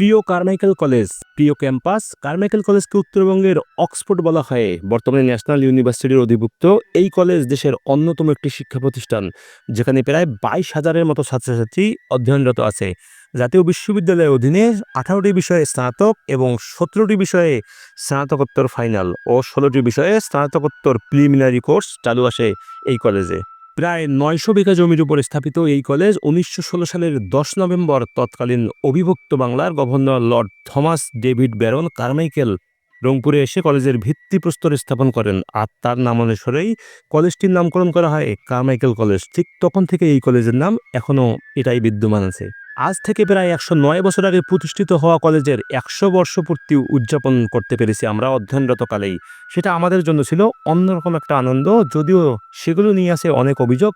প্রিয় Carmichael college, প্রিয় campus, Carmichael কলেজকে উত্তরবঙ্গের অক্সফোর্ড বলা হয়। বর্তমানে ন্যাশনাল ইউনিভার্সিটির অধিভুক্ত, এই কলেজ দেশের অন্যতম একটি শিক্ষা প্রতিষ্ঠান, যেখানে প্রায় বাইশ হাজারের মতো ছাত্রছাত্রী অধ্যয়নরত আছে। জাতীয় বিশ্ববিদ্যালয়ের অধীনে আঠারোটি বিষয়ে স্নাতক এবং সতেরোটি বিষয়ে স্নাতকোত্তর ফাইনাল ও ষোলোটি বিষয়ে স্নাতকোত্তর প্রিলিমিনারি কোর্স চালু আসে এই কলেজে। প্রায় নয়শো বিঘা জমির উপর স্থাপিত এই কলেজ উনিশশো ষোলো সালের দশ নভেম্বর তৎকালীন অবিভক্ত বাংলার governor lord Thomas David Baron Carmichael রংপুরে এসে কলেজের ভিত্তিপ্রস্তর স্থাপন করেন আর তার নাম অনুসারেই কলেজটির নামকরণ করা হয় কারমাইকেল কলেজ। ঠিক তখন থেকে এই কলেজের নাম এখনও এটাই বিদ্যমান আছে। আজ থেকে প্রায় একশো নয় বছর আগে প্রতিষ্ঠিত হওয়া কলেজের একশো বর্ষপূর্তি উদযাপন করতে পেরেছি আমরা অধ্যয়নরত কালেই। সেটা আমাদের জন্য ছিল অন্যরকম একটা আনন্দ, যদিও সেগুলো নিয়ে আসে অনেক অভিযোগ,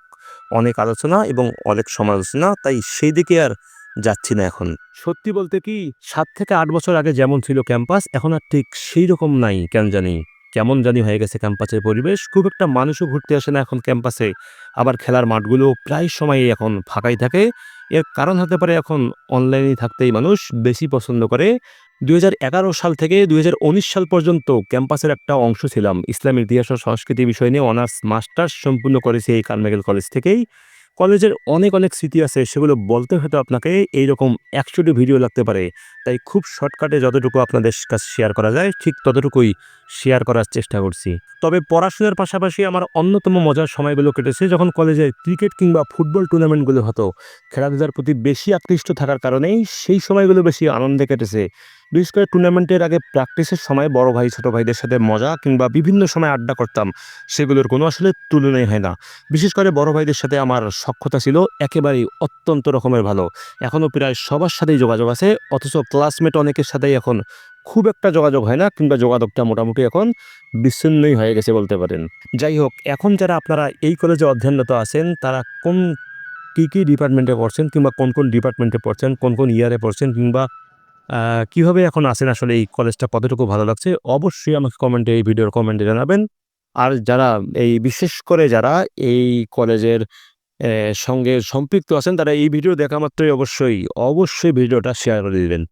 অনেক আলোচনা এবং অনেক সমালোচনা, তাই সেই দিকে আর যাচ্ছি না এখন। সত্যি বলতে কি, সাত থেকে আট বছর আগে যেমন ছিল ক্যাম্পাস, এখন আর ঠিক সেই রকম নাই, কেন জানি। কেমন জানি হয়ে গেছে ক্যাম্পাসের পরিবেশ, খুব একটা মানুষও ঘুরতে আসে না এখন ক্যাম্পাসে। আবার খেলার মাঠগুলো প্রায় সময়ই এখন ফাঁকাই থাকে এর কারণ হতে পারে এখন অনলাইনে থাকতেই মানুষ বেশি পছন্দ করে। দুই হাজার এগারো সাল থেকে দুই হাজার উনিশ সাল পর্যন্ত ক্যাম্পাসের একটা অংশ ছিলাম। ইসলাম ইতিহাস ও সংস্কৃতি বিষয় নিয়ে অনার্স, মাস্টার্স সম্পূর্ণ করেছি এই কারমেগেল কলেজ থেকেই। কলেজের অনেক অনেক স্মৃতি আছে, সেগুলো বলতে হয়তো আপনাকে এইরকম একশোটি ভিডিও লাগতে পারে। তাই খুব শর্টকাটে যতটুকু আপনাদের কাছে শেয়ার করা যায়, ঠিক ততটুকুই শেয়ার করার চেষ্টা করছি। তবে পড়াশোনার পাশাপাশি আমার অন্যতম মজার সময়গুলো কেটেছে যখন কলেজে ক্রিকেট কিংবা ফুটবল টুর্নামেন্টগুলো হতো। খেলাধুলার প্রতি বেশি আকৃষ্ট থাকার কারণেই সেই সময়গুলো বেশি আনন্দে কেটেছে। বিশেষ করে টুর্নামেন্টের আগে প্র্যাকটিসের সময় বড় ভাই, ছোট ভাইদের সাথে মজা কিংবা বিভিন্ন সময় আড্ডা করতাম, সেগুলোর কোনো আসলে তুলনাই হয় না। বিশেষ করে বড় ভাইদের সাথে আমার সক্ষতা ছিল একেবারেই অত্যন্ত রকমের ভালো। এখনও প্রায় সবার সাথেই যোগাযোগ আছে, অথচ ক্লাসমেট অনেকের সাথেই এখন খুব একটা যোগাযোগ হয় না কিংবা যোগাযোগটা মোটামুটি এখন বিচ্ছিন্নই হয়ে গেছে বলতে পারেন। যাই হোক, এখন যারা আপনারা এই কলেজে অধ্যয়নরত আছেন, তারা কোন, কী কী ডিপার্টমেন্টে পড়ছেন কিংবা কোন কোন ডিপার্টমেন্টে পড়ছেন, কোন কোন ইয়ারে পড়ছেন কিংবা কীভাবে এখন আছেন আসলে এই কলেজটা কতটুকু ভালো লাগছে, অবশ্যই আমাকে কমেন্টে এই ভিডিওর কমেন্টে জানাবেন। আর যারা এই, বিশেষ করে যারা এই কলেজের সঙ্গে সম্পৃক্ত আছেন, তারা এই ভিডিও দেখা মাত্রই অবশ্যই অবশ্যই ভিডিওটা শেয়ার করে দিবেন।